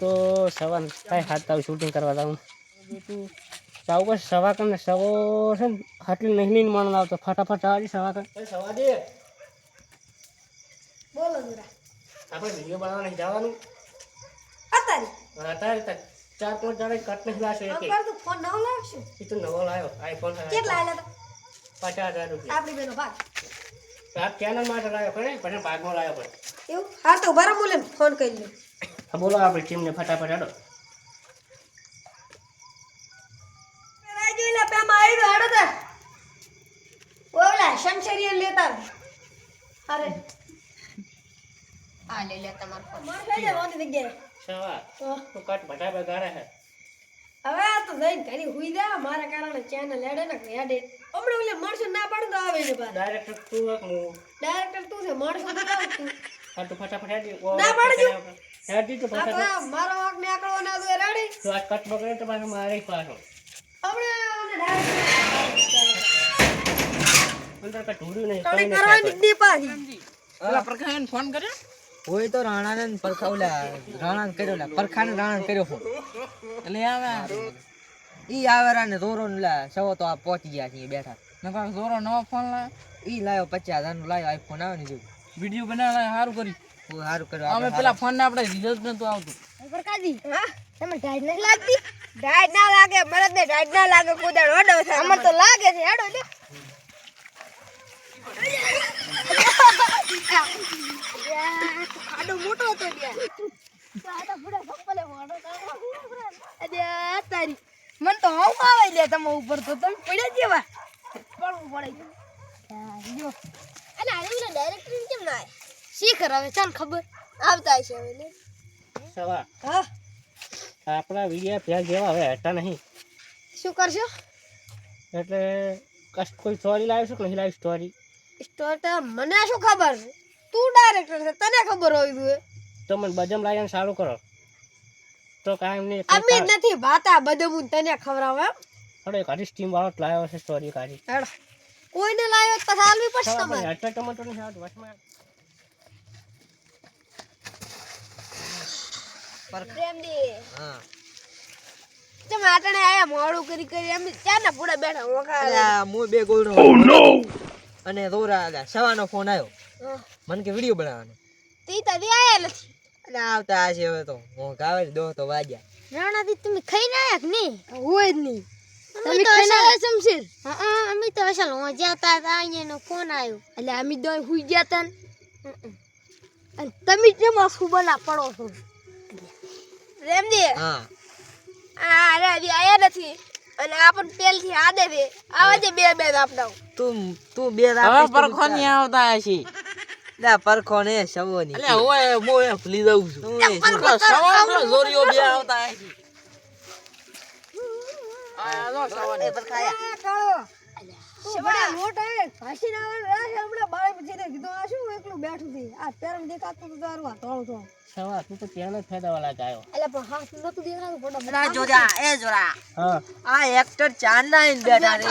તો સવા કાંઈ હાથ તાવ શૂટિંગ કરવા જાઉં. જાવ બસ સવા કર ને સવો છે ને હાટલી નહીં લઈને મણ આવતો ફટાફટ આવી સવા કર સવા દે. બોલો આપણે વીડિયો બનાવવા નહીં જવાનું. અત્યારે ચાર પાંચ જણા કટ નહીં લાશે એક ફોન નવો લાવશે? એ તો નવો લાવ્યો. આઈફોન કેટલા આલ્યા તા? પચાસ હજાર રૂપિયા. આપણી બેનો ભાગ. આપ ચેનલ માટે લાવ્યો પણ ભાગમાં લાવ્યો પણ એવું? હા તો બરાબર બોલે ફોન કરી લે હા બોલો આપણે ટીમને ફટાફટ હાડો હવે આ તો જઈને ઘરે હુઈ જા મારા કારણે ચેનલ હેડે ને કે હમણાં ઓલે માણસો ના પાડે તો આવે ને ડાયરેક્ટર તું ડાયરેક્ટર તું છે માણસો તું. ફટાફટ ના પાડજો. હેડી તું પાછા આ મારો વાક ને આકડો ના દે રેડી તો આ કટ બગડે તો મારે મારે પાછો. આપણે ઓને ડાયરેક્ટ અંદર કઈ ઢૂંઢ્યું નહીં તને કરવા નીકળી પાછી. ઓલા પ્રકાશન ફોન કર્યો? હોય તો રાણાને ને પરખા ઓલા રાણાને કર્યો લા પરખાને રાણાને કર્યો ફોન. એટલે આવે ઈ આવેરા ને ધોરો ને લા સવો તો આ પહોંચી ગયા છે બેઠા. નકર જોરો નવો ફોન લાય. ઈ લાયો પચાસ હજારનું લાયો આઈફોન આવે ને જેવું વીડિયો બનાવવા સારું કરી બહુ સારું અમે પેલા ફોન ને આપણે રિઝલ્ટ નતું આવતું. પ્રકાશજી હા? તમે ઢાઢ નથી લાગતી? ઢાઢ ના લાગે મને ને ના લાગે કુદાડ અમર તો લાગે છે હેડો લે ખાડો મોટો હતો તારી. મન તો હું આવે લે તમે ઉપર તો. તમે પડ્યા જેવા પડવું પડે. જો અને આ રેલા કેમ ના આવે શીખ હવે ચાલ ખબર આવતા છે હવે સવા. હા. આપણા વિડિયા પેલા જેવા હવે હતા નહીં. શું કરશો? એટલે કશ કોઈ સ્ટોરી લાવીશું કે નહીં લાવી સ્ટોરી સ્ટોરી તો મને શું ખબર તું ડાયરેક્ટર છે તને ખબર હોવી જોઈએ. તો મને બજમ લાવીને સારું કરો. તો કાંઈ નહીં અમે જ નથી ભાતા બધું હું તને ખવડાવ એમ. એક હરી સ્ટીમ વાળો લાવ્યો છે સ્ટોરી કાઢી. કોઈને લાવ્યો તો પછી હાલવી પડશે તમારે. અટલ ટમાટો નહીં આવતું વચમાં. પ્રેમજી હા. તમે આટણે આયા મોડું કરી કરી એમ ચારના પૂડા બેઠા ઓખા અલા હું બે ગોળનો અને સવાનો ફોન આવ્યો મને કે વીડિયો બનાવવાનો. તી તો દી આયા નથી. અને આવતા આજે હવે તો. હું ગાવે દો તો વાગ્યા. રાણાથી તમે ખાઈને આયા કે નહીં? હોય જ નહીં. તમે ખાઈને આયા શમશીર? હા અમે તો અસલ હું જતા હતા અહીંયાનો ફોન આવ્યો એટલે અમે દોય હુઈ ગયા તા અને તમે કેમ આખું બના પડો છો? રેમજી હા. આ અરે હજી આયા નથી. અને આપણ પેલથી આદે છે. આવા છે બે બે આપડાવ તું તું બે આપ પરખો નહીં આવતા હશે લા પરખો ને સવો ની એટલે હું મો એ ભૂલી દઉં છું. એ શું? સવાલ જોરીઓ બે આવતા હશે આ જો સવાલ એ પરખા આયા. શેવડા લોટ આવે ભાસી ના આવે હમણાં બાળે પછી કીધું આ શું એકલું બેઠું છે? આ પેરમ દેખાતું તો તારું આ થોડું થોડું સવા તું તો ત્યાં જ ફાયદા વાળા ગાયો. એટલે પણ હાથ નતું દેખાતું ફોટો ના જોરા એ જોરા. હા. આ એક્ટર ચાંદ ના ઇન બેઠા રે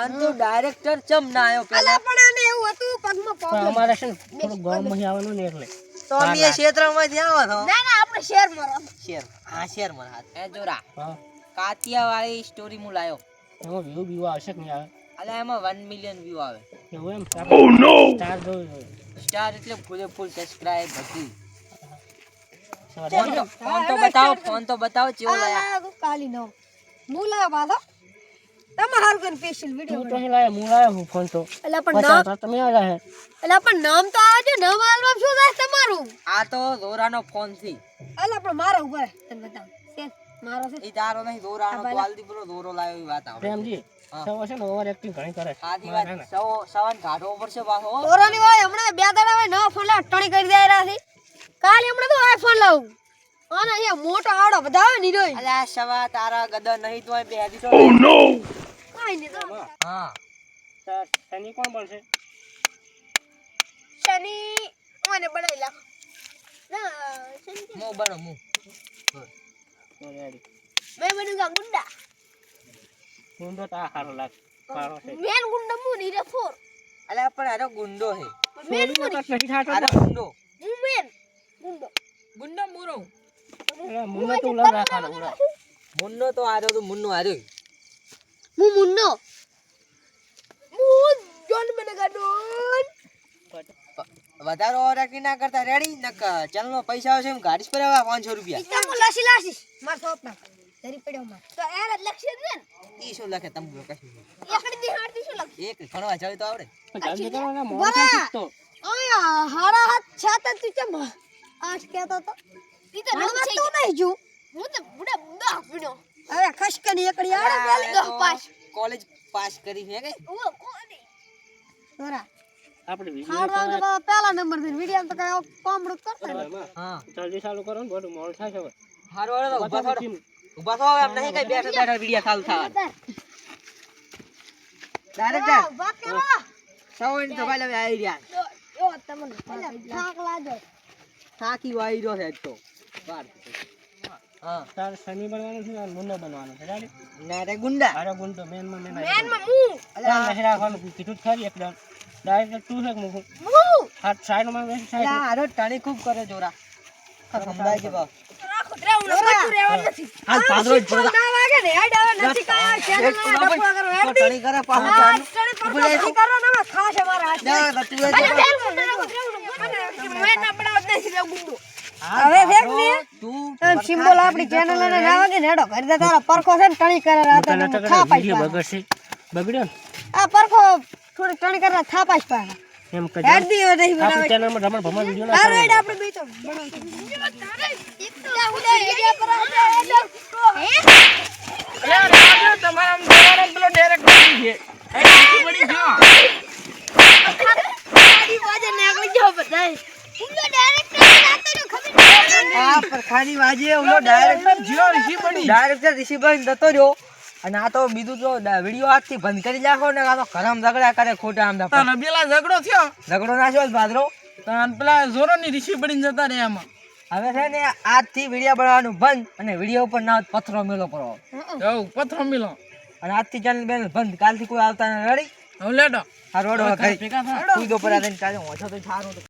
અને તું ડાયરેક્ટર ચમ ના આવ્યો પેલા? પણ આને એવું હતું પગમાં પ્રોબ્લેમ અમારે છે થોડું થોડું ગામમાં આવવાનું ને એટલે. તો અમે ક્ષેત્રમાંથી આવો તો ના ના આપણે શેર મારો. શેર. હા શેર મને હાથ એ જોરા. હા. કાતિયા વાળી સ્ટોરી હું લાયો. એમાં વ્યૂ વ્યૂ આવશે કે નહીં આવે? અલા એમાં વન મિલિયન વ્યૂ આવે. એવું એમ? ઓ નો. સ્ટાર એટલે ફૂલે ફૂલ સબસ્ક્રાઇબ બધું સવા ફોન તો બતાવો ફોન તો બતાવો ચેવો લાયા કાલી નો. મુલા બાધો તમે હારું કરીને સ્પેશિયલ વિડિયો તો અહીં હું લાવ્યો હું ફોન તો. એટલે પણ નામ તમે આવ્યા હે. એટલે પણ નામ તો આવે નામ આલવા શું થાય તમારું? આ તો દોરાનો ફોનથી એટલે પણ મારો ઉપર તને બતાવ. શેર મારો છે. ઈ તારો નહીં દોરાનો. તો પેલો દોરો લાયો ઈ વાત આવે પ્રેમજી હા. સવા છે ને ઓવર એક્ટિંગ ઘણી કરે. છે. વાત સવો સવાન પાછો કોરોની વાય હમણાં બે દાડા હોય નવો ફોન ટણી કરી દે રાથી કાલે હમણાં તો આઈફોન લાવું આના અહીંયા મોટો આવડો બધા ની રોય અલા સવા તારા ગદર નહીં તો બે દી તો કાઈ નહીં તો હા. શનિ કોણ બનશે શનિ મને બનાવી ના શનિ મો બનો મો મેં બન્યું કા ગુંડા? ગુંડો તા હારો લાગ. મેન ગુંડા મુ ની રે ફોર. અલા પણ આરો ગુંડો હે મેન મુ નથી થતો ને. આરો ગુંડો. મુરો. મુન્નો તો રાખવાનો ઉલા મુન્નો તો મુન્નો હાર્યો હું મુન્નો? હું જોન ડોન. વધારે ઓરાકી ના કરતા રેડી નક ચલનો પૈસા આવશે એમ ગાડી પર આવા પાંચસો રૂપિયા. ઇતના લાસી લાસી માર સોપ ના ધરી પડ્યો માર. તો એર લક્ષ્ય ને? ઈ શું લખે? તંબુ કશું એકડી દી હાડતી શું લખ એક ભણવા જાવ તો આવડે. ઓયા હાડા હાથ છાતા તું ચમ. આજ કહેતો તો. ઈ તો રમત તો નહીં જો હું તો બુડા બુડા આપડ્યો અરે ખસકની એકડી આડે પેલી દહ પાસ કોલેજ પાસ કરી છે કે? ઓ કોની? સોરા આપણે હાડવા તો વીડિયો નંબર દે વિડિયો તો કોમડું કરતા હા. જલ્દી ચાલુ કરો ને બધું મોડું થાય છે હારો હારો ઊભા થોડો ઊભા થો એમ. નહીં કઈ બેઠા બેઠા વિડિયો ચાલુ થવા ડાયરેક્ટર વાત કરો સવાઈ તો ભાઈ આવી રહ્યા યો તમને થાક લાજો થાકી વાઈ રહ્યો છે આજ તો. બાર. હા તારે શનિ બનવાનું છે અને મુન્નો બનવાનું છે રાડી ના રે ગુંડા. અરે ગુંડો મેનમાં મેન મેનમાં? હું અલ્યા નહીં રાખવાનું કીધું જ ખરી એકદમ ડાયરેક્ટ તું છે કે મુકું હું હાથ સાઈડમાં બેસી સાઈડ લા હારો ટાણી ખૂબ કરે જોરા. કરો ના બનાવત ગુંડો હવે ફેંક ને. તું સિમ્બોલ આપણી ચેનલ ને ના વાગે ને કરી દે તારો પરખો છે ને ટણી કરે રાતે ને હું થાપાઈશ વીડિયો પાછા. બગડશે. બગડ્યો આ પરખો થોડી ટણી કરે થાપાઈશ પાછા. એમ કે હેડ દી નહીં બનાવે. આપણી ચેનલમાં રમણ ભમણ વીડિયો ના તારો આપણે બે તો આ પરખાની વાજે ઓલો ડાયરેક્ટર જીઓ ઋષિ બની. ડાયરેક્ટર ઋષિ બની જતો રહ્યો. અને આ તો બીજું તો વીડિયો આજથી બંધ કરી નાખો ને આ તો ઘરમ ઝઘડા કરે ખોટા આમ. તારા પેલા ઝઘડો થયો. ઝઘડો ના થયો ભાદરો? તને પેલા જોરોની ઋષિ પડીને જતા રહ્યા એમાં. હવે છે ને આજથી વીડિયો બનાવવાનું બંધ અને વીડિયો ઉપર ના પથરો મેલો કરો. પથરો મેલો. અને આજથી ચેનલ બેન બંધ. કાલથી કોઈ આવતા નથી રેડી હવે લેટો આ રોડ હવે પીકા થા. કુદો પર આવીને કાલે ઓછો તો સારું